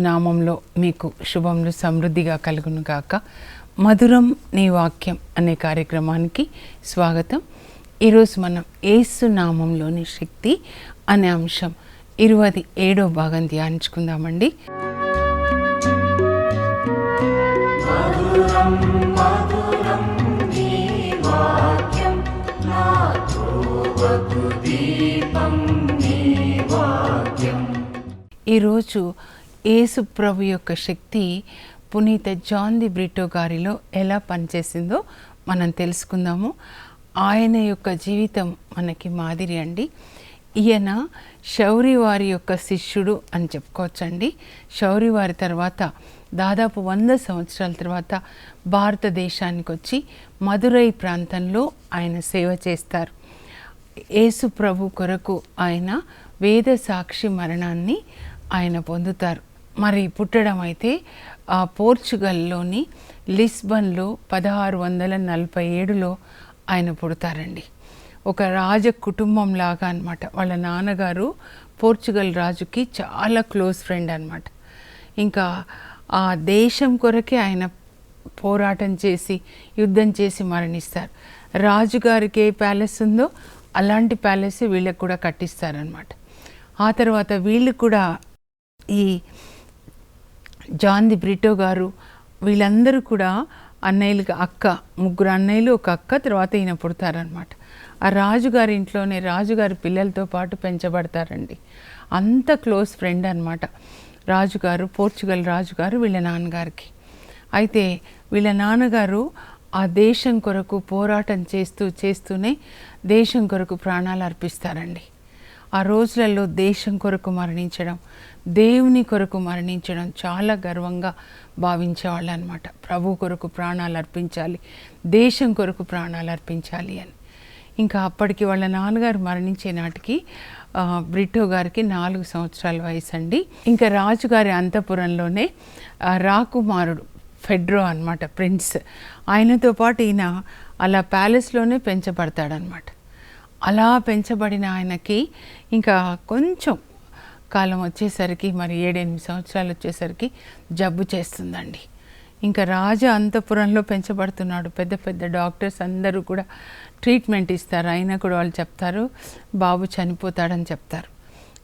నామంలో మీకు శుభములు సమృద్ధిగా కలుగును గాక. మధురం నీ వాక్యం అనే కార్యక్రమానికి స్వాగతం. ఈరోజు మనం ఏసు నామంలోని శక్తి అనే అంశం ఇరవై ఏడో భాగం ధ్యానించుకుందామండి. ఈరోజు యేసు ప్రభు యొక్క శక్తి పునీత జాన్ ది బ్రిటో గారిలో ఎలా పనిచేసిందో మనం తెలుసుకుందాము. ఆయన యొక్క జీవితం మనకి మాదిరి అండి. ఈయన శౌరి వారి యొక్క శిష్యుడు అని చెప్పుకోవచ్చండి. శౌరి వారి తర్వాత దాదాపు వంద సంవత్సరాల తర్వాత భారతదేశానికి వచ్చి మదురై ప్రాంతంలో ఆయన సేవ చేస్తారు. యేసు ప్రభు కొరకు ఆయన వేద సాక్షి మరణాన్ని ఆయన పొందుతారు. మరి పుట్టడం అయితే ఆ పోర్చుగల్లోని లిస్బన్లో పదహారు వందల నలభై ఏడులో ఆయన పుడతారండి. ఒక రాజ కుటుంబం లాగా అనమాట వాళ్ళ నాన్నగారు పోర్చుగల్ రాజుకి చాలా క్లోజ్ ఫ్రెండ్ అనమాట ఇంకా ఆ దేశం కొరకే ఆయన పోరాటం చేసి యుద్ధం చేసి మరణిస్తారు. రాజుగారికి ఏ ప్యాలెస్ ఉందో అలాంటి ప్యాలెస్ వీళ్ళకి కూడా కట్టిస్తారనమాట ఆ తర్వాత వీళ్ళు కూడా ఈ జాన్ ది బ్రిటో గారు వీళ్ళందరూ కూడా అన్నయ్యలకి అక్క ముగ్గురు అన్నయ్యలు ఒక అక్క తర్వాత ఈయన పుడతారనమాట ఆ రాజుగారి ఇంట్లోనే రాజుగారి పిల్లలతో పాటు పెంచబడతారండి. అంత క్లోజ్ ఫ్రెండ్ అనమాట రాజుగారు పోర్చుగల్ రాజుగారు వీళ్ళ నాన్నగారికి. అయితే వీళ్ళ నాన్నగారు ఆ దేశం కొరకు పోరాటం చేస్తూ చేస్తూనే దేశం కొరకు ప్రాణాలు అర్పిస్తారండి. ఆ రోజులలో దేశం కొరకు మరణించడం దేవుని కొరకు మరణించడం చాలా గర్వంగా భావించేవాళ్ళు అనమాట ప్రభు కొరకు ప్రాణాలు అర్పించాలి దేశం కొరకు ప్రాణాలు అర్పించాలి అని. ఇంకా అప్పటికి వాళ్ళ నాన్నగారు మరణించే నాటికి బ్రిటో గారికి నాలుగు సంవత్సరాల వయసు అండి. ఇంకా రాజుగారి అంతపురంలోనే రాకుమారుడు ఫెడ్రో అనమాట ప్రిన్స్. ఆయనతో పాటు ఈయన అలా ప్యాలెస్లోనే పెంచబడతాడనమాట అలా పెంచబడిన ఆయనకి ఇంకా కొంచెం కాలం వచ్చేసరికి మరి ఏడెనిమిది సంవత్సరాలు వచ్చేసరికి జబ్బు చేస్తుందండి. ఇంకా రాజ అంతపురంలో పెంచబడుతున్నాడు. పెద్ద పెద్ద డాక్టర్స్ అందరూ కూడా ట్రీట్మెంట్ ఇస్తారు. అయినా కూడా వాళ్ళు చెప్తారు బాబు చనిపోతాడని చెప్తారు.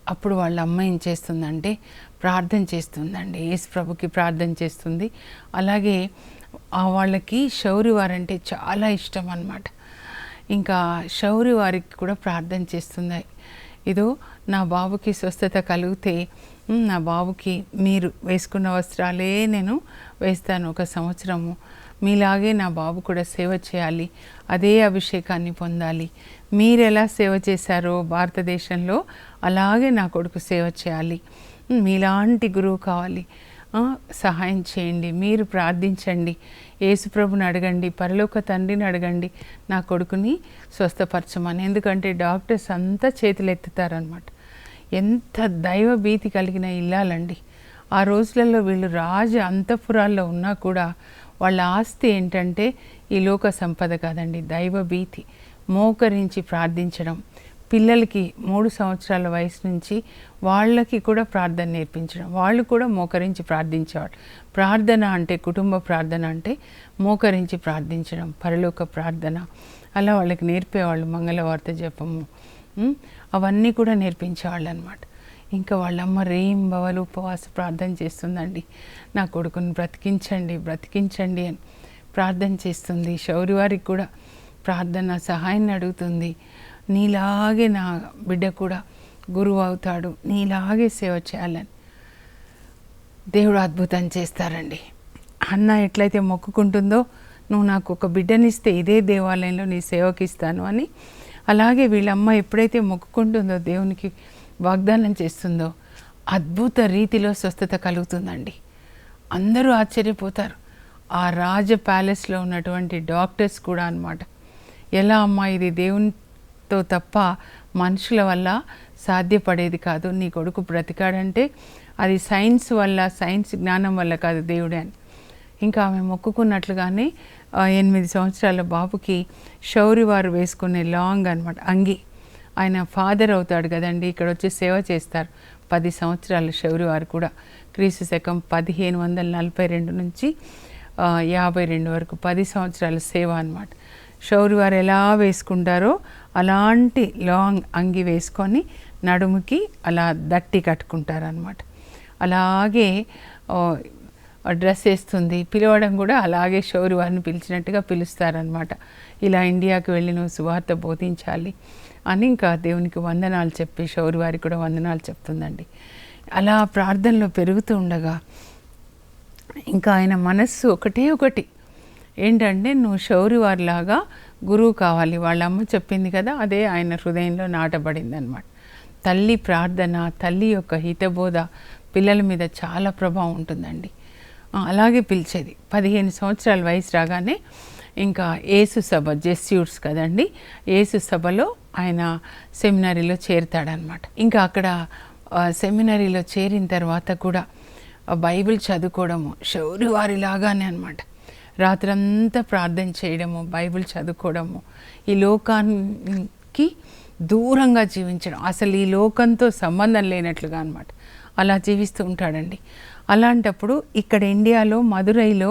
అప్పుడు వాళ్ళ అమ్మ ఏం చేస్తుందంటే ప్రార్థన చేస్తుందండి. యేసు ప్రభుకి ప్రార్థన చేస్తుంది. అలాగే ఆ వాళ్ళకి శౌరి వారంటే చాలా ఇష్టం అన్నమాట. ఇంకా శౌరి వారికి కూడా ప్రార్థన చేస్తున్నాయి. ఇదో నా బాబుకి స్వస్థత కలిగితే నా బాబుకి మీరు వేసుకున్న వస్త్రాలే నేను వేస్తాను ఒక సంవత్సరము. మీలాగే నా బాబు కూడా సేవ చేయాలి. అదే అభిషేకాన్ని పొందాలి. మీరు ఎలా సేవ చేశారో భారతదేశంలో అలాగే నా కొడుకు సేవ చేయాలి. మీలాంటి గురువు కావాలి. సహాయం చేయండి మీరు ప్రార్థించండి. యేసుప్రభుని అడగండి పరలోక తండ్రిని అడగండి నా కొడుకుని స్వస్థపరచమని. ఎందుకంటే డాక్టర్స్ అంతా చేతులు ఎత్తుతారనమాట ఎంత దైవ భీతి కలిగిన ఇల్లాలండి. ఆ రోజులలో వీళ్ళు రాజ అంతఃపురాల్లో ఉన్నా కూడా వాళ్ళ ఆస్తి ఏంటంటే ఈ లోక సంపద కాదండి దైవ భీతి. మోకరించి ప్రార్థించడం. పిల్లలకి మూడు సంవత్సరాల వయసు నుంచి వాళ్ళకి కూడా ప్రార్థన నేర్పించడం. వాళ్ళు కూడా మోకరించి ప్రార్థించేవాళ్ళు. ప్రార్థన అంటే కుటుంబ ప్రార్థన అంటే మోకరించి ప్రార్థించడం పరలోక ప్రార్థన. అలా వాళ్ళకి నేర్పేవాళ్ళు మంగళవార్త జపము అవన్నీ కూడా నేర్పించేవాళ్ళు అనమాట ఇంకా వాళ్ళమ్మ రేయింబవలు ఉపవాస ప్రార్థన చేస్తుందండి. నా కొడుకుని బ్రతికించండి బ్రతికించండి అని ప్రార్థన చేస్తుంది. శౌరి వారికి కూడా ప్రార్థన సహాయాన్ని అడుగుతుంది. నీలాగే నా బిడ్డ కూడా గురువు అవుతాడు. నీలాగే సేవ చేయాలని దేవుడు అద్భుతం చేస్తారండి. అన్న ఎట్లయితే మొక్కుకుంటుందో నువ్వు నాకు ఒక బిడ్డనిస్తే ఇదే దేవాలయంలో నీ సేవకిస్తాను అని అలాగే వీళ్ళమ్మ ఎప్పుడైతే మొక్కుకుంటుందో దేవునికి వాగ్దానం చేస్తుందో అద్భుత రీతిలో స్వస్థత కలుగుతుందండి. అందరూ ఆశ్చర్యపోతారు. ఆ రాజ ప్యాలెస్లో ఉన్నటువంటి డాక్టర్స్ కూడా అనమాట ఎలా అమ్మా ఇది దేవుని తో తప్ప మనుషుల వల్ల సాధ్యపడేది కాదు. నీ కొడుకు బ్రతికాడంటే అది సైన్స్ వల్ల సైన్స్ జ్ఞానం వల్ల కాదు దేవుడే అని. ఇంకా ఆమె మొక్కుకున్నట్లుగానే ఎనిమిది సంవత్సరాల బాబుకి శౌరి వారు వేసుకునే లాంగ్ అనమాట అంగి. ఆయన ఫాదర్ అవుతాడు కదండి ఇక్కడ వచ్చి సేవ చేస్తారు పది సంవత్సరాల శౌరి వారు కూడా. క్రీస్తు శకం పదిహేను వందల నలభై రెండు నుంచి యాభై రెండు వరకు పది సంవత్సరాల సేవ అనమాట షౌరి వారు ఎలా వేసుకుంటారో అలాంటి లాంగ్ అంగి వేసుకొని నడుముకి అలా దట్టి కట్టుకుంటారనమాట అలాగే డ్రెస్ వేస్తుంది. పిలవడం కూడా అలాగే షౌరి వారిని పిలిచినట్టుగా పిలుస్తారనమాట ఇలా ఇండియాకి వెళ్ళి నువ్వు సువార్త బోధించాలి అని ఇంకా దేవునికి వందనాలు చెప్పి షౌరి వారికి కూడా వందనాలు చెప్తుందండి. అలా ప్రార్థనలో పెరుగుతూ ఉండగా ఇంకా ఆయన మనస్సు ఒకటే ఒకటి ఏంటంటే నువ్వు శౌరి వారిలాగా గురువు కావాలి. వాళ్ళ అమ్మ చెప్పింది కదా అదే ఆయన హృదయంలో నాటబడింది అనమాట తల్లి ప్రార్థన తల్లి యొక్క హితబోధ పిల్లల మీద చాలా ప్రభావం ఉంటుందండి. అలాగే పిలిచేది. పదిహేను సంవత్సరాల వయసు రాగానే ఇంకా ఏసు సభ జెస్యూట్స్ కదండి ఏసు సభలో ఆయన సెమినరీలో చేరుతాడనమాట. ఇంకా అక్కడ సెమినరీలో చేరిన తర్వాత కూడా బైబిల్ చదువుకోవడము శౌరి వారిలాగానే అనమాట. రాత్రంతా ప్రార్థన చేయడము బైబిల్ చదువుకోవడము ఈ లోకానికి దూరంగా జీవించడం. అసలు ఈ లోకంతో సంబంధం లేనట్లుగా అనమాట అలా జీవిస్తూ ఉంటాడండి. అలాంటప్పుడు ఇక్కడ ఇండియాలో మదురైలో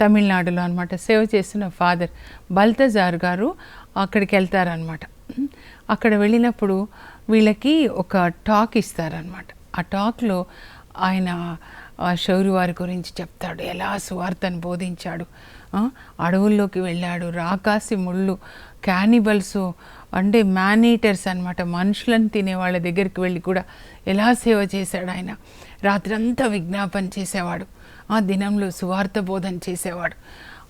తమిళనాడులో అనమాట సేవ చేస్తున్న ఫాదర్ బల్తజార్ గారు అక్కడికి వెళ్తారనమాట అక్కడ వెళ్ళినప్పుడు వీళ్ళకి ఒక టాక్ ఇస్తారనమాట ఆ టాక్లో ఆయన ఆ శౌరి వారి గురించి చెప్తాడు. ఎలా సువార్తను బోధించాడు? అడవుల్లోకి వెళ్ళాడు. రాకాసి ముళ్ళు క్యానిబల్స్ అంటే మ్యానీటర్స్ అనమాట మనుషులను తినే వాళ్ళ దగ్గరికి వెళ్ళి కూడా ఎలా సేవ చేశాడు ఆయన? రాత్రంతా విజ్ఞాపన చేసేవాడు. ఆ దినంలో సువార్త బోధన చేసేవాడు.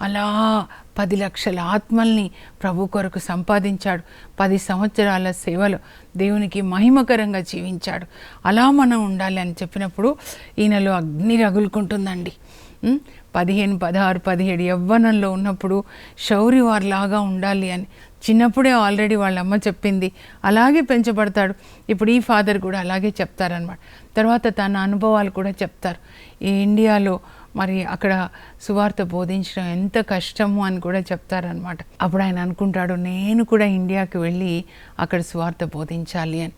అలా పది లక్షల ఆత్మల్ని ప్రభు కొరకు సంపాదించాడు. పది సంవత్సరాల సేవలో దేవునికి మహిమకరంగా జీవించాడు. అలా మనం ఉండాలి అని చెప్పినప్పుడు ఈయనలో అగ్ని రగులుకుంటుందండి. పదిహేను పదహారు పదిహేడు యవ్వనంలో ఉన్నప్పుడు శౌరి వారిలాగా ఉండాలి అని. చిన్నప్పుడే ఆల్రెడీ వాళ్ళ అమ్మ చెప్పింది. అలాగే పెంచబడతాడు. ఇప్పుడు ఈ ఫాదర్ కూడా అలాగే చెప్తారనమాట తర్వాత తన అనుభవాలు కూడా చెప్తారు. ఈ ఇండియాలో మరి అక్కడ సువార్త బోధించడం ఎంత కష్టము అని కూడా చెప్తారనమాట అప్పుడు ఆయన అనుకుంటాడు నేను కూడా ఇండియాకి వెళ్ళి అక్కడ సువార్త బోధించాలి అని.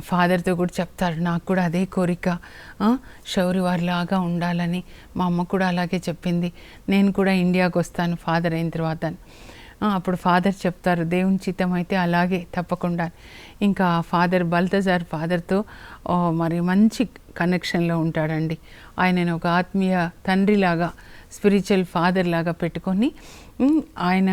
ఫాదర్తో కూడా చెప్తారు నాకు కూడా అదే కోరిక. షౌరి వారిలాగా ఉండాలని. మా అమ్మ కూడా అలాగే చెప్పింది నేను కూడా ఇండియాకి వస్తాను ఫాదర్ అయిన తర్వాత అప్పుడు ఫాదర్ చెప్తారు దేవుని చిత్తం అయితే అలాగే తప్పకుండా ఇంకా ఫాదర్ బల్తజార్ ఫాదర్తో మరి మంచి కనెక్షన్లో ఉంటాడండి. ఆయనను ఒక ఆత్మీయ తండ్రిలాగా స్పిరిచువల్ ఫాదర్ లాగా పెట్టుకొని ఆయన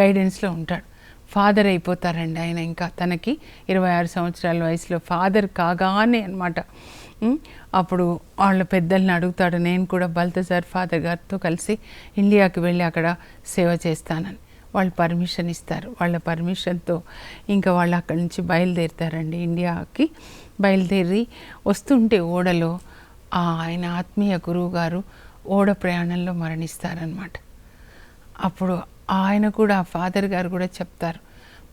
గైడెన్స్లో ఉంటాడు. ఫాదర్ అయిపోతారండి ఆయన ఇంకా. తనకి ఇరవై ఆరు సంవత్సరాల వయసులో ఫాదర్ కాగానే అనమాట అప్పుడు వాళ్ళ పెద్దల్ని అడుగుతాడు నేను కూడా బల్తజార్ ఫాదర్ గారితో కలిసి ఇండియాకి వెళ్ళి అక్కడ సేవ చేస్తానని. వాళ్ళు పర్మిషన్ ఇస్తారు. వాళ్ళ పర్మిషన్తో ఇంకా వాళ్ళు అక్కడి నుంచి బయలుదేరుతారండి. ఇండియాకి బయలుదేరి వస్తుంటే ఓడలో ఆ ఆయన ఆత్మీయ గురువు గారు ఓడ ప్రయాణంలో మరణిస్తారనమాట అప్పుడు ఆయన కూడా ఆ ఫాదర్ గారు కూడా చెప్తారు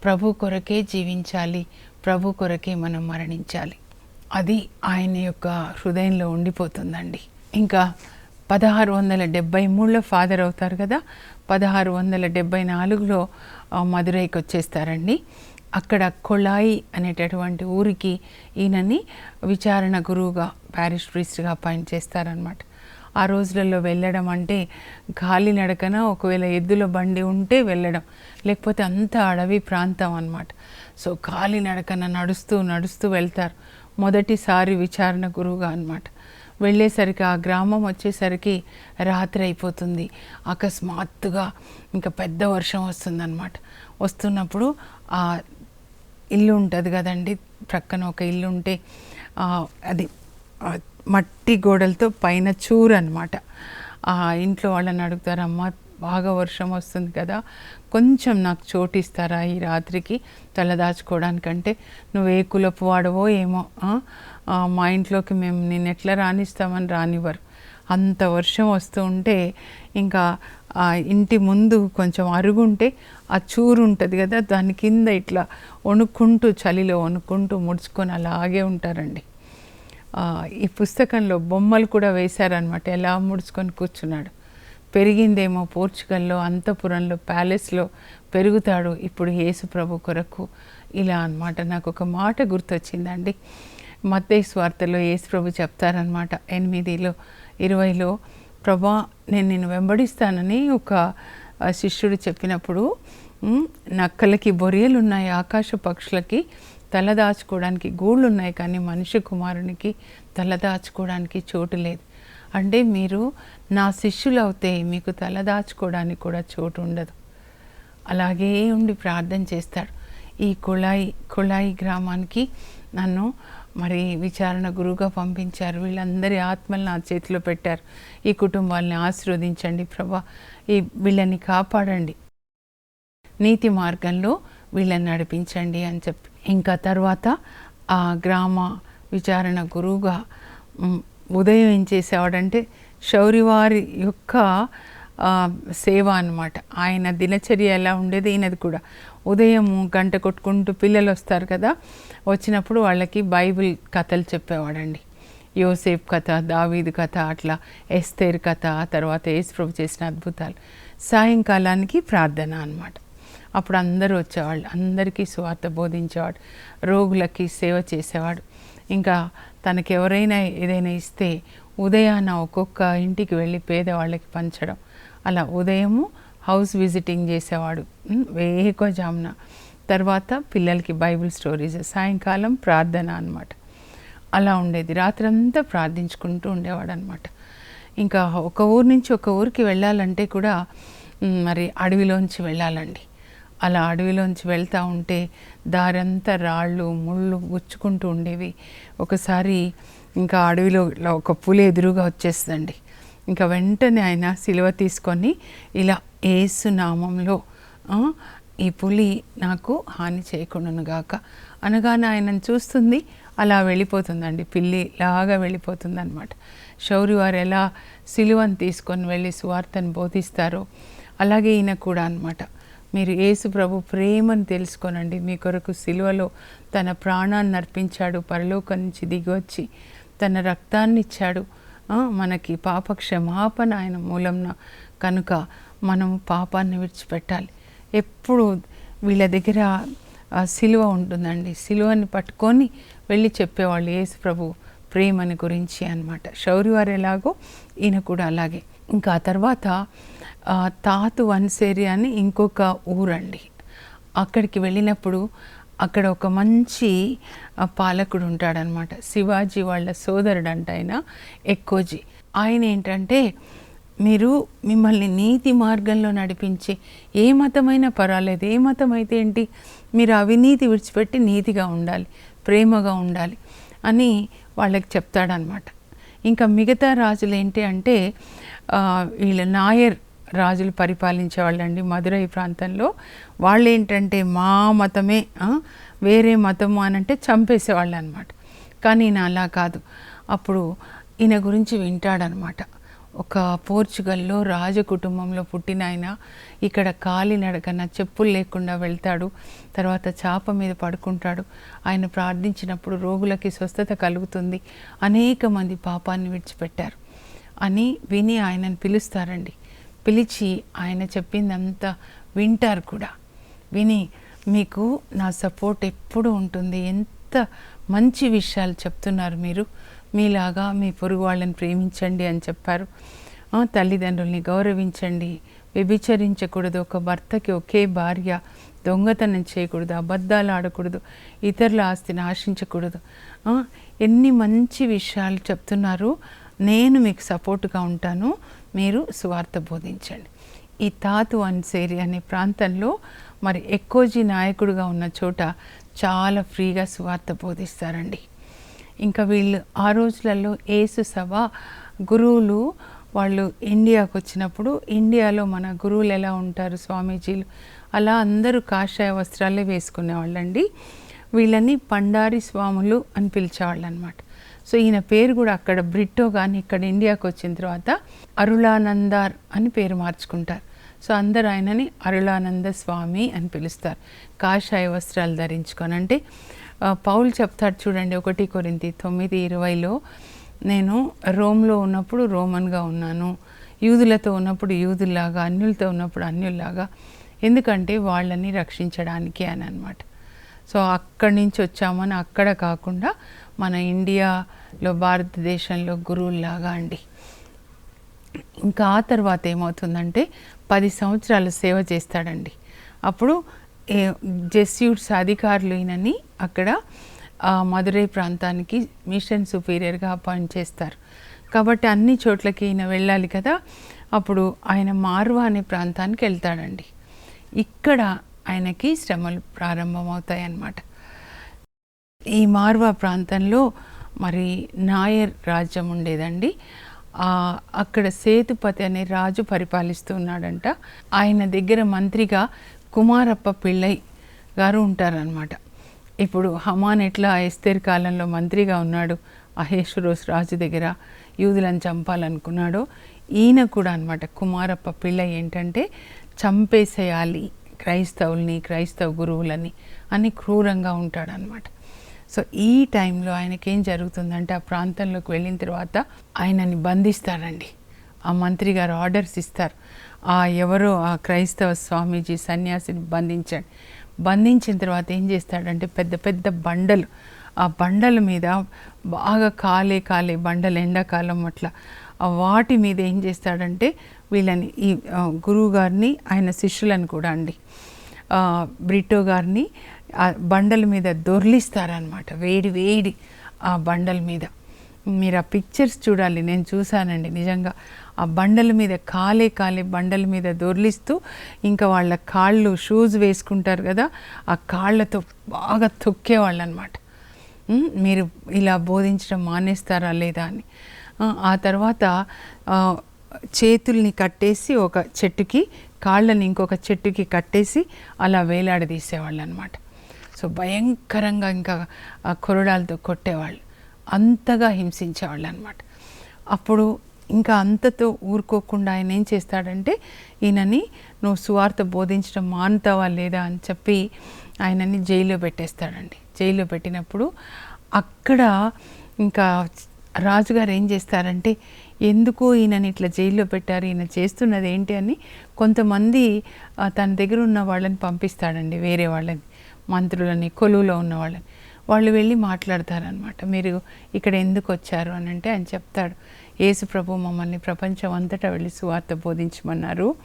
ప్రభు కొరకే జీవించాలి ప్రభు కొరకే మనం మరణించాలి. అది ఆయన యొక్క హృదయంలో ఉండిపోతుందండి. ఇంకా పదహారు వందల డెబ్బై మూడులో ఫాదర్ అవుతారు కదా పదహారు వందల డెబ్బై నాలుగులో మధురైకి మదురైకి వచ్చేస్తారండి. అక్కడ కొళాయి అనేటటువంటి ఊరికి ఈయనని విచారణ గురువుగా ప్యారిష్ ప్రీస్ట్గా అపాయింట్ చేస్తారనమాట ఆ రోజులలో వెళ్ళడం అంటే గాలి నడకన ఒకవేళ ఎద్దుల బండి ఉంటే వెళ్ళడం లేకపోతే అంత అడవి ప్రాంతం అనమాట సో గాలి నడకన నడుస్తూ నడుస్తూ వెళ్తారు. మొదటిసారి విచారణ గురువుగా అనమాట వెళ్ళేసరికి ఆ గ్రామం వచ్చేసరికి రాత్రి అయిపోతుంది. అకస్మాత్తుగా ఇంకా పెద్ద వర్షం వస్తుందన్నమాట. వస్తున్నప్పుడు ఆ ఇల్లు ఉంటుంది కదండి ప్రక్కన ఒక ఇల్లు ఉంటే అది మట్టి గోడలతో పైన చూరు అనమాట ఆ ఇంట్లో వాళ్ళని అడుగుతారమ్మ బాగా వర్షం వస్తుంది కదా కొంచెం నాకు చోటు ఇస్తారా ఈ రాత్రికి తలదాచుకోవడానికంటే? నువ్వు ఏ కులపు వాడవో ఏమో మా ఇంట్లోకి మేము నేను ఎట్లా రానిస్తామని రానివ్వరు. అంత వర్షం వస్తూ ఉంటే ఇంకా ఇంటి ముందు కొంచెం అరుగుంటే ఆ చూరు ఉంటుంది కదా దాని కింద ఇట్లా వణుక్కుంటూ చలిలో వణుక్కుంటూ ముడుచుకొని అలాగే ఉంటారండి. ఈ పుస్తకంలో బొమ్మలు కూడా వేశారనమాట ఎలా ముడుచుకొని కూర్చున్నాడు. పెరిగిందేమో పోర్చుగల్లో అంతపురంలో ప్యాలెస్లో పెరుగుతాడు ఇప్పుడు యేసు ప్రభు కొరకు. ఇలా అన్నమాట. నాకు ఒక మాట గుర్తొచ్చిందండి. మత్తయి స్వార్థలో యేసు ప్రభు చెప్తారనమాట ఎనిమిదిలో ఇరవైలో ప్రభా నేను నిన్ను వెంబడిస్తానని ఒక శిష్యుడు చెప్పినప్పుడు నక్కలకి బొరియలు ఉన్నాయి ఆకాశ పక్షులకి తల దాచుకోవడానికి గూళ్ళు ఉన్నాయి కానీ మనిషి కుమారునికి తల దాచుకోవడానికి చోటు లేదు. అంటే మీరు నా శిష్యులవుతే మీకు తల దాచుకోవడానికి కూడా చోటు ఉండదు. అలాగే ఉండి ప్రార్థన చేస్తాడు. ఈ కుళాయి కుళాయి గ్రామానికి నన్ను మరి విచారణ గురువుగా పంపించారు. వీళ్ళందరి ఆత్మలు నా చేతిలో పెట్టారు. ఈ కుటుంబాలని ఆశీర్వదించండి ప్రభా. ఈ వీళ్ళని కాపాడండి. నీతి మార్గంలో వీళ్ళని నడిపించండి అని చెప్పి. ఇంకా తర్వాత ఆ గ్రామ విచారణ గురువుగా ఉదయం ఏం చేసేవాడంటే శౌరివారి యొక్క సేవ అన్నమాట. ఆయన దినచర్య ఎలా ఉండేది ఈయనది కూడా. ఉదయం గంట కొట్టుకుంటూ పిల్లలు వస్తారు కదా వచ్చినప్పుడు వాళ్ళకి బైబిల్ కథలు చెప్పేవాడండి. యోసేఫ్ కథ దావీదు కథ అట్లా ఎస్తేర్ కథ తర్వాత ప్రభు చేసిన అద్భుతాలు. సాయంకాలానికి ప్రార్థన అన్నమాట. అప్పుడు అందరూ వచ్చేవాళ్ళు. అందరికీ స్వార్థ బోధించేవాడు. రోగులకి సేవ చేసేవాడు. ఇంకా తనకెవరైనా ఏదైనా ఇస్తే ఉదయాన ఒక్కొక్క ఇంటికి వెళ్ళి పేదవాళ్ళకి పంచడం. అలా ఉదయము హౌస్ విజిటింగ్ చేసేవాడు. ఉమ్, తర్వాత పిల్లలకి బైబిల్ స్టోరీస్ సాయంకాలం ప్రార్థన అనమాట అలా ఉండేది. రాత్రంతా ప్రార్థించుకుంటూ ఉండేవాడు అనమాట ఇంకా ఒక ఊరు నుంచి ఒక ఊరికి వెళ్ళాలంటే కూడా మరి అడవిలోంచి వెళ్ళాలండి. అలా అడవిలోంచి వెళ్తూ ఉంటే దారంతా రాళ్ళు ముళ్ళు గుచ్చుకుంటూ ఉండేవి. ఒకసారి ఇంకా అడవిలో ఇలా ఒక పులి ఎదురుగా వచ్చేస్తుందండి. ఇంకా వెంటనే ఆయన సిలువ తీసుకొని ఇలా ఏసు నామంలో ఈ పులి నాకు హాని చేయకుండాను గాక. అనగానే ఆయనను చూస్తుంది అలా వెళ్ళిపోతుందండి. పిల్లి లాగా వెళ్ళిపోతుంది అనమాట శౌరి వారు ఎలా సిలువను తీసుకొని వెళ్ళి సువార్తను బోధిస్తారో అలాగే ఈయన కూడా అనమాట మీరు యేసు ప్రభు ప్రేమను తెలుసుకోనండి. మీ కొరకు సిలువలో తన ప్రాణాన్ని అర్పించాడు. పరలోకం నుంచి దిగివచ్చి తన రక్తాన్ని ఇచ్చాడు మనకి పాప క్షమాపణ ఆయన మూలంన కనుక మనము పాపాన్ని విడిచిపెట్టాలి. ఎప్పుడు వీళ్ళ దగ్గర సిలువ ఉంటుందండి. సిలువని పట్టుకొని వెళ్ళి చెప్పేవాళ్ళు యేసు ప్రభు ప్రేమని గురించి అన్నమాట. శౌర్యవారు ఎలాగో ఈయన కూడా అలాగే. ఇంకా ఆ తర్వాత తాతు వన్సేరి అని ఇంకొక ఊరండి. అక్కడికి వెళ్ళినప్పుడు అక్కడ ఒక మంచి పాలకుడు ఉంటాడనమాట. శివాజీ వాళ్ళ సోదరుడు అంట ఆయన ఎక్కువజీ ఆయన ఏంటంటే మీరు మిమ్మల్ని నీతి మార్గంలో నడిపించే ఏ మతమైనా పర్వాలేదు. ఏ మతం అయితే ఏంటి మీరు అవినీతి విడిచిపెట్టి నీతిగా ఉండాలి ప్రేమగా ఉండాలి అని వాళ్ళకి చెప్తాడనమాట. ఇంకా మిగతా రాజులు ఏంటి అంటే వీళ్ళ నాయర్ రాజులు పరిపాలించే వాళ్ళండి మదురై ప్రాంతంలో. వాళ్ళు ఏంటంటే మా మతమే వేరే మతము అని అంటే చంపేసేవాళ్ళు అనమాట కానీ ఈయన అలా కాదు. అప్పుడు ఈయన గురించి వింటాడనమాట. ఒక పోర్చుగల్లో రాజ కుటుంబంలో పుట్టిన ఆయన ఇక్కడ కాలినడకన చెప్పులు లేకుండా వెళ్తాడు. తర్వాత చాప మీద పడుకుంటాడు. ఆయన ప్రార్థించినప్పుడు రోగులకి స్వస్థత కలుగుతుంది. అనేక మంది పాపాన్ని విడిచిపెట్టారు. అని విని ఆయనను పిలుస్తారండి. పిలిచి ఆయన చెప్పిందంతా వింటారు కూడా. విని మీకు నా సపోర్ట్ ఎప్పుడు ఉంటుంది? ఎంత మంచి విషయాలు చెప్తున్నారు మీరు? మీలాగా మీ పొరుగు వాళ్ళని ప్రేమించండి అని చెప్పారు. తల్లిదండ్రుల్ని గౌరవించండి. వ్యభిచరించకూడదు. ఒక భర్తకి ఒకే భార్య దొంగతనం చేయకూడదు. అబద్ధాలు ఆడకూడదు. ఇతరుల ఆస్తిని ఆశించకూడదు. ఎన్ని మంచి విషయాలు చెప్తున్నారు. నేను మీకు సపోర్ట్గా ఉంటాను. మీరు సువార్త బోధించండి. ఈ తాతు అన్సేరి అనే ప్రాంతంలో మరి ఎక్కువజీ నాయకుడిగా ఉన్న చోట చాలా ఫ్రీగా సువార్త బోధిస్తారండి. ఇంకా వీళ్ళు ఆ రోజులలో ఏసు సభ గురువులు వాళ్ళు ఇండియాకు వచ్చినప్పుడు ఇండియాలో మన గురువులు ఎలా ఉంటారు స్వామీజీలు? అలా అందరూ కాషాయ వస్త్రాలే వేసుకునేవాళ్ళండి. వీళ్ళని పండారి స్వాములు అని పిలిచేవాళ్ళు అనమాట సో ఈయన పేరు కూడా అక్కడ బ్రిట్టో కానీ ఇక్కడ ఇండియాకి వచ్చిన తర్వాత అరుళానందార్ అని పేరు మార్చుకుంటారు. సో అందరు ఆయనని అరుళానంద స్వామి అని పిలుస్తారు. కాషాయ వస్త్రాలు ధరించుకొని. అంటే ఆ, పౌలు చెప్తాడు చూడండి ఒకటి కొరింది తొమ్మిది ఇరవైలో నేను రోమ్లో ఉన్నప్పుడు రోమన్గా ఉన్నాను. యూదులతో ఉన్నప్పుడు యూదుల్లాగా అన్యులతో ఉన్నప్పుడు అన్యుల్లాగా. ఎందుకంటే వాళ్ళని రక్షించడానికి అని అనమాట సో అక్కడి నుంచి వచ్చామని అక్కడ కాకుండా మన ఇండియా లో భారతదేశంలో గురువుల్లాగా అండి. ఇంకా ఆ తర్వాత ఏమవుతుందంటే పది సంవత్సరాలు సేవ చేస్తాడండి. అప్పుడు ఏ- జెస్యూట్స్ అధికారులు ఈయనని అక్కడ మదురై ప్రాంతానికి మిషన్ సుపీరియర్గా అపాయింట్ చేస్తారు కాబట్టి అన్ని చోట్లకి ఈయన వెళ్ళాలి కదా అప్పుడు ఆయన మార్వా అనే ప్రాంతానికి వెళ్తాడండి. ఇక్కడ ఆయనకి శ్రమలు ప్రారంభమవుతాయి అన్నమాట ఈ మార్వా ప్రాంతంలో మరి నాయర్ రాజ్యం ఉండేదండి. అక్కడ సేతుపతి అనే రాజు పరిపాలిస్తూ ఉన్నాడంట ఆయన దగ్గర మంత్రిగా కుమారప్ప పిళ్ళై గారు ఉంటారనమాట ఇప్పుడు హమాన్ ఎట్లా ఎస్తేర్ కాలంలో మంత్రిగా ఉన్నాడు అహేశ్వరోస్ రాజు దగ్గర యూదులను చంపాలనుకున్నాడో ఈయన కూడా అనమాట కుమారప్ప పిళ్ళ ఏంటంటే చంపేసేయాలి క్రైస్తవుల్ని క్రైస్తవ గురువులని అని క్రూరంగా ఉంటాడనమాట సో ఈ టైంలో ఆయనకేం జరుగుతుందంటే ఆ ప్రాంతంలోకి వెళ్ళిన తర్వాత ఆయనని బంధిస్తారండి. ఆ మంత్రి గారు ఆర్డర్స్ ఇస్తారు. ఆ ఎవరో ఆ క్రైస్తవ స్వామీజీ సన్యాసిని బంధించండి బంధించిన తర్వాత ఏం చేస్తాడంటే పెద్ద పెద్ద బండలు ఆ బండల మీద బాగా కాలే కాలే బండలు ఎండాకాలం అట్లా ఆ వాటి మీద ఏం చేస్తాడంటే వీళ్ళని ఈ గురువు గారిని ఆయన శిష్యులను కూడా అండి బ్రిటో గారిని ఆ బండల మీద దొర్లిస్తారనమాట వేడి వేడి ఆ బండల మీద. మీరు ఆ పిక్చర్స్ చూడాలి నేను చూశానండి నిజంగా. ఆ బండల మీద కాలే కాలే బండల మీద దొర్లిస్తూ ఇంకా వాళ్ళ కాళ్ళు షూస్ వేసుకుంటారు కదా ఆ కాళ్ళతో బాగా తొక్కేవాళ్ళు అనమాట మీరు ఇలా బోధించడం మానేస్తారా లేదా అని. ఆ, తర్వాత చేతుల్ని కట్టేసి ఒక చెట్టుకి కాళ్ళని ఇంకొక చెట్టుకి కట్టేసి అలా వేలాడదీసేవాళ్ళు అనమాట సో భయంకరంగా ఇంకా ఆ కొరడాలతో కొట్టేవాళ్ళు. అంతగా హింసించేవాళ్ళు అనమాట అప్పుడు ఇంకా అంతతో ఊరుకోకుండా ఆయన ఏం చేస్తాడంటే ఈయనని నువ్వు సువార్త బోధించడం మానుతావా లేదా? అని చెప్పి ఆయనని జైల్లో పెట్టేస్తాడండి. జైల్లో పెట్టినప్పుడు అక్కడ ఇంకా రాజుగారు ఏం చేస్తారంటే ఎందుకు ఈయనని ఇట్లా జైల్లో పెట్టారు? ఈయన చేస్తున్నది ఏంటి? అని కొంతమంది తన దగ్గర ఉన్న వాళ్ళని పంపిస్తాడండి వేరే వాళ్ళని. మంత్రులని కొలువులో ఉన్న వాళ్ళని వాళ్ళు వెళ్ళి మాట్లాడతారనమాట మీరు ఇక్కడ ఎందుకు వచ్చారు అని అంటే ఆయన చెప్తాడు. యేసు ప్రభు మమ్మల్ని ప్రపంచం అంతటా వెళ్ళి సువార్త బోధించమన్నారు.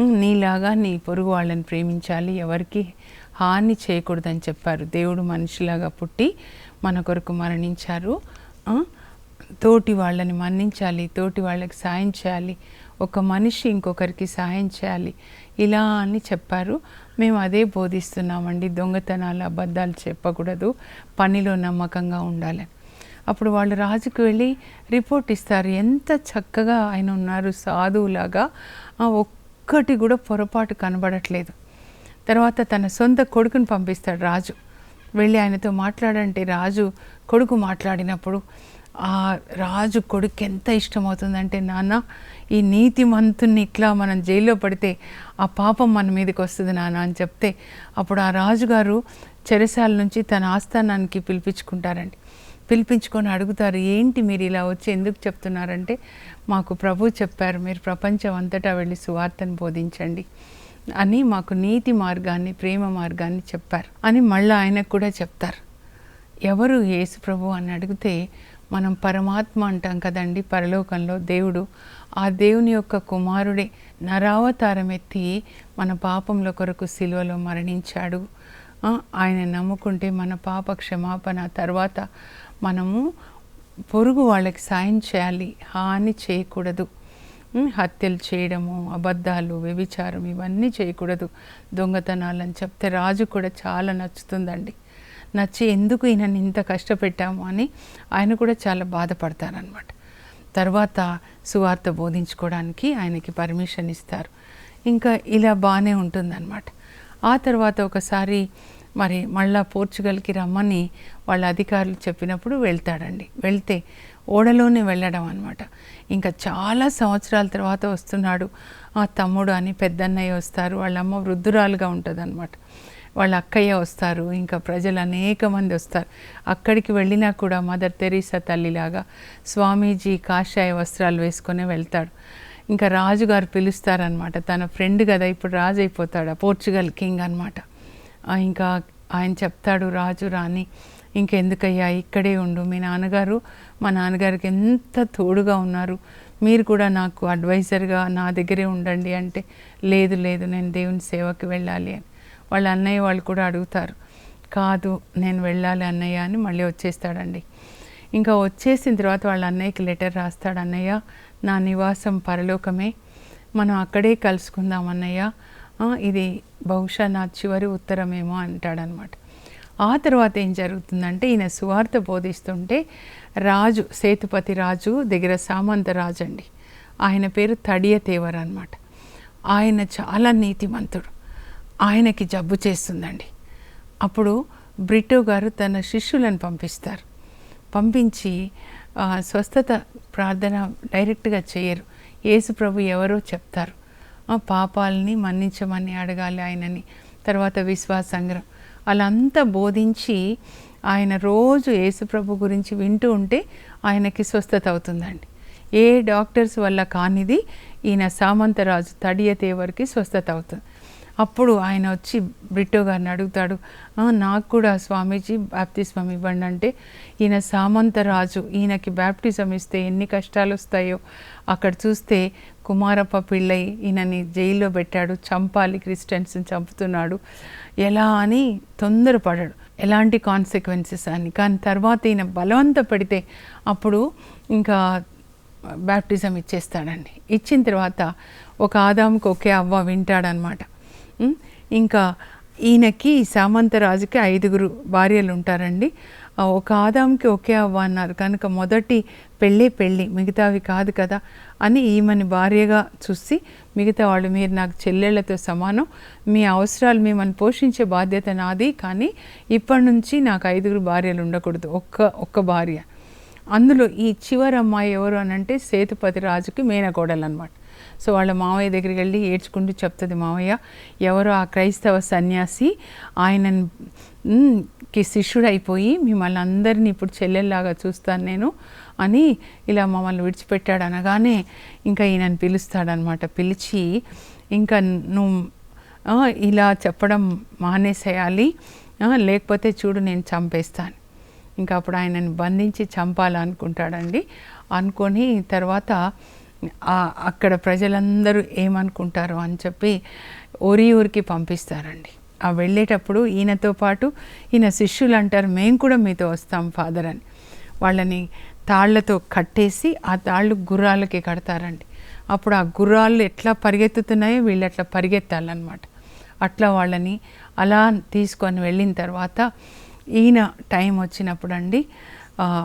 నీలాగా నీ పొరుగు వాళ్ళని ప్రేమించాలి. ఎవరికి హాని చేయకూడదని చెప్పారు. దేవుడు మనిషిలాగా పుట్టి మన కొరకు మరణించారు. తోటి వాళ్ళని మన్నించాలి. తోటి వాళ్ళకి సాయం చేయాలి. ఒక మనిషి ఇంకొకరికి సాయం చేయాలి. ఇలా అని చెప్పారు. మేము అదే బోధిస్తున్నామండి. దొంగతనాలు అబద్ధాలు చెప్పకూడదు. పనిలో నమ్మకంగా ఉండాలి. అప్పుడు వాళ్ళు రాజుకు వెళ్ళి రిపోర్ట్ ఇస్తారు. ఎంత చక్కగా ఆయన ఉన్నారు సాధువులాగా. ఆ, ఒక్కటి కూడా పొరపాటు కనబడట్లేదు. తర్వాత తన సొంత కొడుకుని పంపిస్తాడు రాజు. వెళ్ళి ఆయనతో మాట్లాడంటే రాజు కొడుకు మాట్లాడినప్పుడు ఆ రాజు కొడుకు ఎంత ఇష్టమవుతుందంటే నాన్న ఈ నీతిమంతుని ఇట్లా మనం జైల్లో పడితే ఆ పాపం మన మీదకి వస్తుంది నాన్న అని చెప్తే అప్పుడు ఆ రాజుగారు చెరసాల నుంచి తన ఆస్థానానికి పిలిపించుకుంటారండి. పిలిపించుకొని అడుగుతారు ఏంటి మీరు ఇలా వచ్చి ఎందుకు చెప్తున్నారంటే మాకు ప్రభు చెప్పారు మీరు ప్రపంచం అంతటా వెళ్ళి సువార్తను బోధించండి అని మాకు నీతి మార్గాన్ని ప్రేమ మార్గాన్ని చెప్పారు. అని మళ్ళీ ఆయనకు కూడా చెప్తారు. ఎవరు యేసు ప్రభు? అని అడిగితే మనం పరమాత్మ అంటాం కదండి పరలోకంలో దేవుడు. ఆ దేవుని యొక్క కుమారుడే నరావతారం ఎత్తి మన పాపంలో కొరకు సిలువలో మరణించాడు. ఆయన నమ్ముకుంటే మన పాప క్షమాపణ తర్వాత మనము పొరుగు వాళ్ళకి సాయం చేయాలి హాని చేయకూడదు. హత్యలు చేయడము అబద్ధాలు వ్యభిచారం ఇవన్నీ చేయకూడదు. దొంగతనాలు అని చెప్తే రాజు కూడా చాలా నచ్చుతుందండి. నచ్చి ఎందుకు ఈయనని ఇంత కష్టపెట్టాము అని ఆయన కూడా చాలా బాధపడతారనమాట తర్వాత సువార్త బోధించుకోవడానికి ఆయనకి పర్మిషన్ ఇస్తారు. ఇంకా ఇలా బాగానే ఉంటుందన్నమాట. ఆ తర్వాత ఒకసారి మరి మళ్ళా పోర్చుగల్కి రమ్మని వాళ్ళ అధికారులు చెప్పినప్పుడు వెళ్తాడండి. వెళ్తే ఓడలోనే వెళ్ళడం అనమాట ఇంకా చాలా సంవత్సరాల తర్వాత వస్తున్నాడు. ఆ తమ్ముడు అని పెద్దన్నయ్య వస్తారు. వాళ్ళ అమ్మ వృద్ధురాలుగా ఉంటుంది వాళ్ళ అక్కయ్య వస్తారు ఇంకా ప్రజలు అనేక మంది వస్తారు. అక్కడికి వెళ్ళినా కూడా మదర్ తెరీసా తల్లిలాగా స్వామీజీ కాషాయ వస్త్రాలు వేసుకొని వెళ్తాడు. ఇంకా రాజుగారు పిలుస్తారనమాట తన ఫ్రెండ్ కదా ఇప్పుడు రాజు అయిపోతాడు ఆ పోర్చుగల్ కింగ్ అనమాట ఇంకా ఆయన చెప్తాడు రాజు రాని ఇంకెందుకయ్యా ఇక్కడే ఉండు. మీ నాన్నగారు మా నాన్నగారికి ఎంత తోడుగా ఉన్నారు. మీరు కూడా నాకు అడ్వైజర్గా నా దగ్గరే ఉండండి అంటే లేదు లేదు నేను దేవుని సేవకి వెళ్ళాలి అని. వాళ్ళ అన్నయ్య వాళ్ళు కూడా అడుగుతారు కాదు నేను వెళ్ళాలి అన్నయ్య అని మళ్ళీ వచ్చేస్తాడండి. ఇంకా వచ్చేసిన తర్వాత వాళ్ళ అన్నయ్యకి లెటర్ రాస్తాడు అన్నయ్య నా నివాసం పరలోకమే మనం అక్కడే కలుసుకుందాం అన్నయ్య ఇది బహుశా నా చివరి ఉత్తరమేమో అంటాడనమాట. ఆ తర్వాత ఏం జరుగుతుందంటే ఈయన సువార్త బోధిస్తుంటే రాజు సేతుపతి రాజు దగ్గర సామంత రాజు అండి ఆయన పేరు తడియ తేవర్ అనమాట ఆయన చాలా నీతిమంతుడు. ఆయనకి జబ్బు చేస్తుందండి. అప్పుడు బ్రిటో గారు తన శిష్యులను పంపిస్తారు. పంపించి స్వస్థత ప్రార్థన డైరెక్ట్గా చేయరు. యేసు ప్రభు ఎవరో చెప్తారు. ఆ పాపాలని మన్నించమని అడగాలి ఆయనని. తర్వాత విశ్వాస సంగ్రహం వాళ్ళంతా బోధించి ఆయన రోజు యేసుప్రభు గురించి వింటూ ఉంటే ఆయనకి స్వస్థత అవుతుందండి. ఏ డాక్టర్స్ వల్ల కానిది ఈయన సామంతరాజు తడియతేవరికి స్వస్థత అవుతుంది. అప్పుడు ఆయన వచ్చి బ్రిటో గారిని అడుగుతాడు నాకు కూడా స్వామీజీ బాప్తిస్మం ఇవ్వండి అంటే ఈయన సామంతరాజు ఈయనకి బ్యాప్టిజం ఇస్తే ఎన్ని కష్టాలు వస్తాయో. అక్కడ చూస్తే కుమారప్ప పిళ్ళై ఈయనని జైల్లో పెట్టాడు చంపాలి క్రిస్టియన్స్ని చంపుతున్నాడు. ఎలా అని తొందరపడాడు. ఎలాంటి కాన్సిక్వెన్సెస్ అని. కానీ తర్వాత ఈయన బలవంత పెడితే అప్పుడు ఇంకా బ్యాప్టిజం ఇచ్చేస్తాడండి. ఇచ్చిన తర్వాత ఒక ఆదాముకు ఒకే అవ్వ వింటాడనమాట. ఇంకా ఈయనకి సామంతరాజుకి ఐదుగురు భార్యలు ఉంటారండి. ఒక ఆదాంకి ఒకే అవ్వ అన్నారు. కనుక మొదటి పెళ్ళే పెళ్ళి మిగతావి కాదు కదా అని ఈమెని భార్యగా చూసి మిగతా వాళ్ళు మీరు నాకు చెల్లెళ్ళతో సమానం మీ అవసరాలు మిమ్మల్ని పోషించే బాధ్యత నాది కానీ ఇప్పటి నుంచి నాకు ఐదుగురు భార్యలు ఉండకూడదు ఒక్క ఒక్క భార్య. అందులో ఈ చివరి అమ్మాయి ఎవరు అని అంటే సేతుపతి రాజుకి మేనకోడలు అనమాట సో వాళ్ళ మావయ్య దగ్గరికి వెళ్ళి ఏడ్చుకుంటూ చెప్తుంది మావయ్య ఎవరో ఆ క్రైస్తవ సన్యాసి ఆయన కి శిష్యుడైపోయి మిమ్మల్ని అందరినీ ఇప్పుడు చెల్లెల్లాగా చూస్తాను నేను అని ఇలా మమ్మల్ని విడిచిపెట్టాడు అనగానే ఇంకా ఈయనని పిలుస్తాడనమాట. పిలిచి ఇంకా నువ్వు ఇలా చెప్పడం మానేసేయాలి లేకపోతే చూడు నేను చంపేస్తాను. ఇంకా అప్పుడు ఆయనని బంధించి చంపాలనుకుంటాడండి. అనుకొని తర్వాత అక్కడ ప్రజలందరూ ఏమనుకుంటారో అని చెప్పి ఒరి ఊరికి పంపిస్తారండి. ఆ వెళ్ళేటప్పుడు ఈయనతో పాటు ఈయన శిష్యులు అంటారు మేము కూడా మీతో వస్తాం ఫాదర్ అని. వాళ్ళని తాళ్ళతో కట్టేసి ఆ తాళ్ళు గుర్రాలకి కడతారండి. అప్పుడు ఆ గుర్రాలు ఎట్లా పరిగెత్తుతున్నాయో వీళ్ళు అట్లా పరిగెత్తాలన్నమాట. అట్లా వాళ్ళని అలా తీసుకొని వెళ్ళిన తర్వాత ఈయన టైం వచ్చినప్పుడు అండి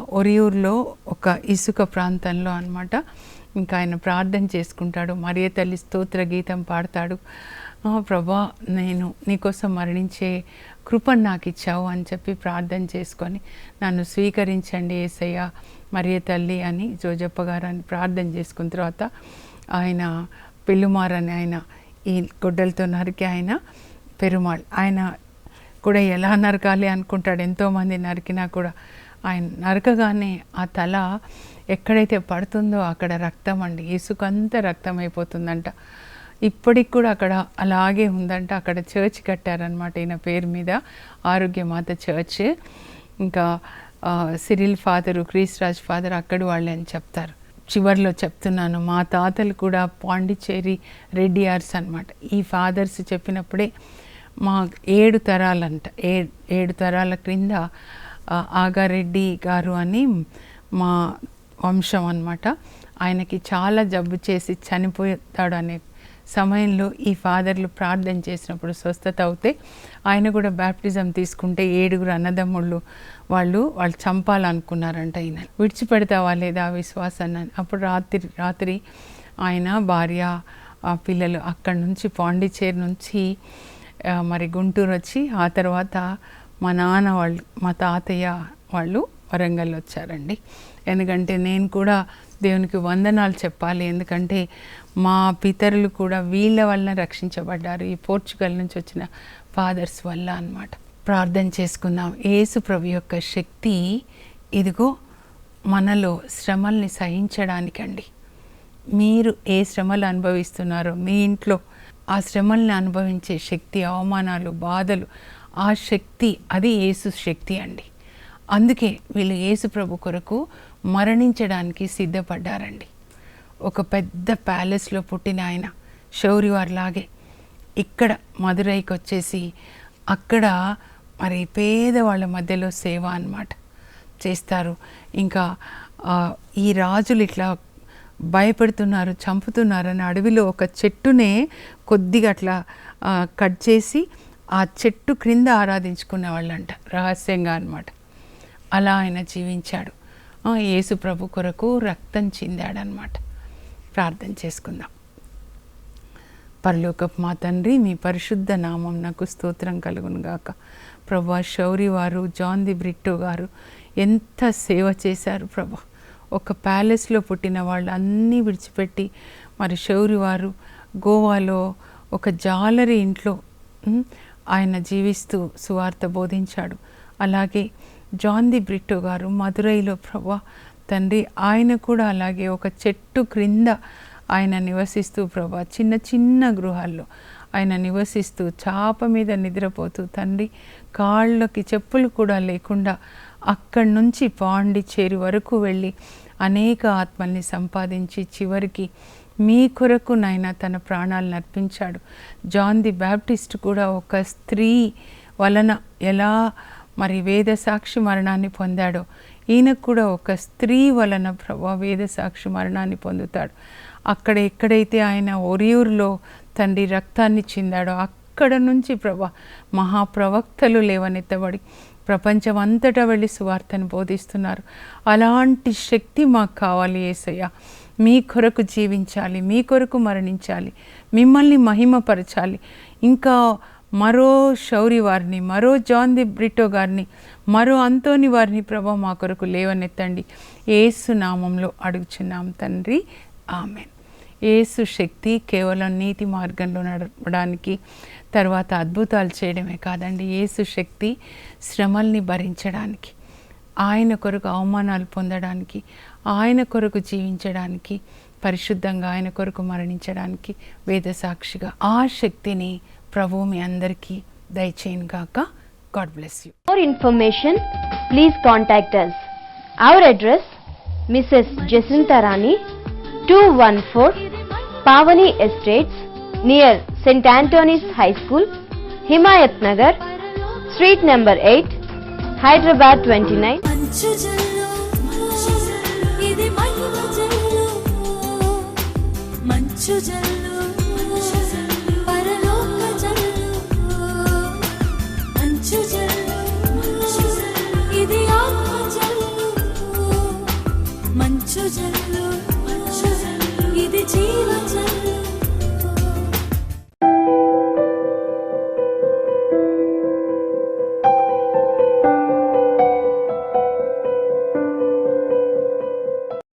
ఒరియూరులో ఒక ఇసుక ప్రాంతంలో అనమాట ఇంకా ఆయన ప్రార్థన చేసుకుంటాడు. మరియ తల్లి స్తోత్ర గీతం పాడతాడు. ప్రభా నేను నీకోసం మరణించే కృపను నాకు ఇచ్చావు అని చెప్పి ప్రార్థన చేసుకొని నన్ను స్వీకరించండి ఏసయ్య మరియ తల్లి అని జోజప్ప గారు అని ప్రార్థన చేసుకున్న తర్వాత ఆయన పెళ్ళుమారని ఆయన ఈ గొడ్డలతో నరికి ఆయన పెరుమాళ్. ఆయన కూడా ఎలా నరకాలి అనుకుంటాడు? ఎంతోమంది నరికినా కూడా ఆయన నరకగానే ఆ తల ఎక్కడైతే పడుతుందో అక్కడ రక్తం అండి. ఇసుకంతా రక్తం అయిపోతుందంట ఇప్పటికి కూడా అక్కడ అలాగే ఉందంట. అక్కడ చర్చ్ కట్టారనమాట ఈయన పేరు మీద. ఆరోగ్యమాత చర్చ్. ఇంకా సిరిల్ ఫాదరు క్రీస్రాజ్ ఫాదర్ అక్కడి వాళ్ళే అని చెప్తారు. చివర్లో చెప్తున్నాను మా తాతలు కూడా పాండిచ్చేరి రెడ్డియార్స్ అనమాట ఈ ఫాదర్స్ చెప్పినప్పుడే మా ఏడు తరాలంట. ఏ ఏడు తరాల క్రింద ఆగారెడ్డి గారు అని మా వంశం అనమాట ఆయనకి చాలా జబ్బు చేసి చనిపోతాడు అనే సమయంలో ఈ ఫాదర్లు ప్రార్థన చేసినప్పుడు స్వస్థత అవుతే ఆయన కూడా బ్యాప్టిజం తీసుకుంటే ఏడుగురు అన్నదమ్ముళ్ళు వాళ్ళు వాళ్ళు చంపాలనుకున్నారంట ఈయన విడిచిపెడతావా లేదా ఆ విశ్వాసాన్ని? అప్పుడు రాత్రి రాత్రి ఆయన భార్య ఆ పిల్లలు అక్కడి నుంచి పాండిచేరి నుంచి మరి గుంటూరు వచ్చి ఆ తర్వాత మా నాన్న వాళ్ళు మా తాతయ్య వాళ్ళు వరంగల్ వచ్చారండి. ఎందుకంటే నేను కూడా దేవునికి వందనాలు చెప్పాలి. ఎందుకంటే మా పితరులు కూడా వీళ్ళ వలన రక్షించబడ్డారు. ఈ పోర్చుగల్ నుంచి వచ్చిన ఫాదర్స్ వల్ల అన్నమాట. ప్రార్థన చేసుకుందాం. ఏసు ప్రభు యొక్క శక్తి ఇదిగో మనలో శ్రమల్ని సహించడానికండి. మీరు ఏ శ్రమలు అనుభవిస్తున్నారో మీ ఇంట్లో ఆ శ్రమల్ని అనుభవించే శక్తి అవమానాలు బాధలు ఆ శక్తి అది యేసు శక్తి అండి. అందుకే వీళ్ళు యేసు ప్రభు కొరకు మరణించడానికి సిద్ధపడ్డారండి. ఒక పెద్ద ప్యాలెస్లో పుట్టిన ఆయన శౌరివారిలాగే ఇక్కడ మదురైకి వచ్చేసి అక్కడ మరి పేదవాళ్ళ మధ్యలో సేవ అన్నమాట చేస్తారు. ఇంకా ఈ రాజులు ఇట్లా భయపెడుతున్నారు చంపుతున్నారని అడవిలో ఒక చెట్టునే కొద్దిగా అట్లా కట్ చేసి ఆ చెట్టు క్రింద ఆరాధించుకునే వాళ్ళంట రహస్యంగా అనమాట అలా ఆయన జీవించాడు. యేసు ప్రభు కొరకు రక్తం చిందాడనమాట. ప్రార్థన చేసుకుందాం. పరలోకపు మా తండ్రి మీ పరిశుద్ధ నామం నాకు స్తోత్రం కలుగును గాక. ప్రభా శౌరి వారు జాన్ ది బ్రిట్టో గారు ఎంత సేవ చేశారు ప్రభా. ఒక ప్యాలెస్లో పుట్టిన వాళ్ళు అన్నీ విడిచిపెట్టి మరి శౌరి వారు గోవాలో ఒక జాలరి ఇంట్లో ఆయన జీవిస్తూ సువార్త బోధించాడు. అలాగే జాన్ ది బ్రిట్టో గారు మదురైలో ప్రభా తండ్రి ఆయన కూడా అలాగే ఒక చెట్టు క్రింద ఆయన నివసిస్తూ ప్రభా చిన్న చిన్న గృహాల్లో ఆయన నివసిస్తూ చాప మీద నిద్రపోతూ తండ్రి కాళ్ళకి చెప్పులు కూడా లేకుండా అక్కడి నుంచి పాండిచ్చేరి వరకు వెళ్ళి అనేక ఆత్మల్ని సంపాదించి చివరికి మీ కొరకు నాయన తన ప్రాణాలను అర్పించాడు. జాన్ ది బ్యాప్టిస్ట్ కూడా ఒక స్త్రీ వలన ఎలా మరి వేద సాక్షి మరణాన్ని పొందాడో. ఈయనకు కూడా ఒక స్త్రీ వలన ప్రభా వేద సాక్షి మరణాన్ని పొందుతాడు. అక్కడ ఎక్కడైతే ఆయన ఒరియూరులో తండ్రి రక్తాన్ని చిందాడో అక్కడ నుంచి ప్రభా మహాప్రవక్తలు లేవనెత్తబడి ప్రపంచం అంతటా వెళ్ళి సువార్తను బోధిస్తున్నారు. అలాంటి శక్తి మాకు కావాలి ఏసయ్య. మీ కొరకు జీవించాలి మీ కొరకు మరణించాలి మిమ్మల్ని మహిమపరచాలి. ఇంకా మరో షౌరి వారిని మరో జాన్ ది బ్రిటో గారిని మరో అంతోని వారిని ప్రభా మా కొరకు లేవనెత్తండి. ఏసు నామంలో అడుగుచున్నాం తండ్రి. ఆమెన్. ఏసు శక్తి కేవలం నీతి మార్గంలో నడవడానికి తర్వాత అద్భుతాలు చేయడమే కాదండి. ఏసు శక్తి శ్రమల్ని భరించడానికి ఆయన కొరకు అవమానాలు పొందడానికి ఆయన కొరకు జీవించడానికి పరిశుద్ధంగా ఆయన కొరకు మరణించడానికి వేద సాక్షిగా ఆ శక్తిని ప్రభు మీ అందరికీ దయచేయను గాక God bless you For information, please contact us. Our address Mrs. Jacinta Rani, 214 Pavani Estates, near St. Anthony's High School, Himayat Nagar, Street number 8, Hyderabad 29. మంచు జల్లు ఇది మహిమ జల్లు మంచు